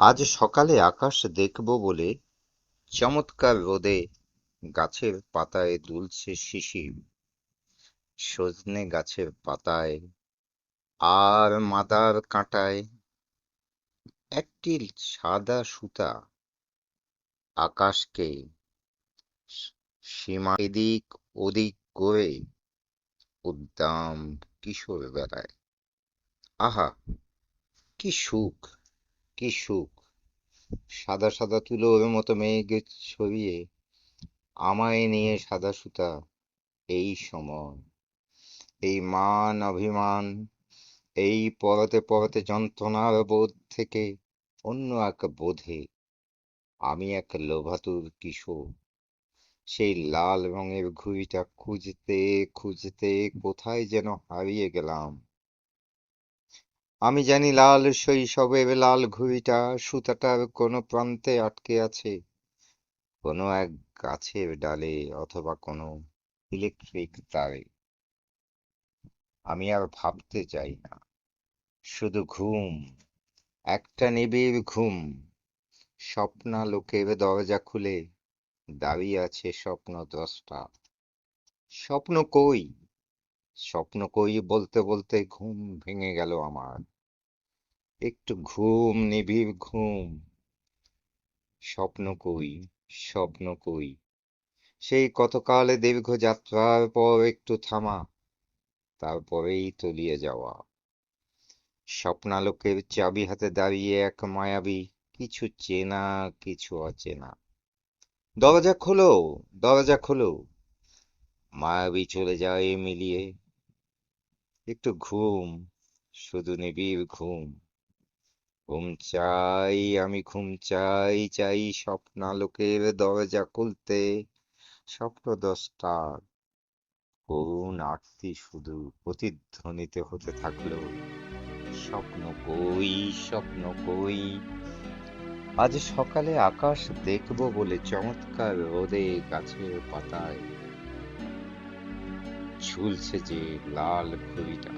আজ সকালে আকাশ দেখব বলে চমৎকার রোদে গাছের পাতায় দুলছে শিশির সজনে গাছের পাতায় আর মাদার কাঁটায় একটি সাদা সুতা আকাশকে সীমা এদিক ওদিক করে উদ্দাম কিশোর বেড়ায় আহা, কি সুখ। কি সুখ? সাদা সাদা তুলোর মতো মেঘ ছড়িয়ে আমায় নিয়ে সাদা সুতা এই সময়। এই মান অভিমান, এই পরতে পরতে যন্ত্রণার বোধ থেকে অন্য এক বোধে আমি এক লোভাতুর কিশোর। সেই লাল রঙের ঘুড়িটা খুঁজতে খুঁজতে কোথায় যেন হারিয়ে গেলাম। আমি জানি লাল শৈশবের লাল ঘুড়িটা সুতাটার কোনো প্রান্তে আটকে আছে। কোনো এক গাছের ডালে অথবা কোনো ইলেকট্রিক তারে। আমি আর ভাবতে চাই না। শুধু ঘুম, একটা নিবিড় ঘুম। স্বপ্না লোকের দরজা খুলে দাঁড়িয়ে আছে স্বপ্ন দ্রষ্টা স্বপ্ন কই? স্বপ্ন কই বলতে বলতে ঘুম ভেঙে গেল আমার। একটু ঘুম নিবিড় ঘুম। স্বপ্ন কই স্বপ্ন কই সেই কতকালে দীর্ঘ যাত্রার পর একটু থামা, তারপরেই তলিয়ে যাওয়া। স্বপ্নালোকের চাবি হাতে দাঁড়িয়ে এক মায়াবী, কিছু চেনা, কিছু অচেনা। দরজা খোলো দরজা খোলো। মায়াবী চলে যায় মিলিয়ে। একটু ঘুম, শুধু নিবিড় ঘুম। ঘুম চাই, আমি ঘুম চাই চাই স্বপ্নালোকের দরজা খুলতে, স্বপ্ন দশটার করুণ আরতি শুধু প্রতিধ্বনিতে হতে থাকল। স্বপ্ন কই স্বপ্ন কই? আজ সকালে আকাশ দেখব বলে চমৎকার রোদে গাছের পাতায়। ঝুলছে যে লাল ঘড়িটা।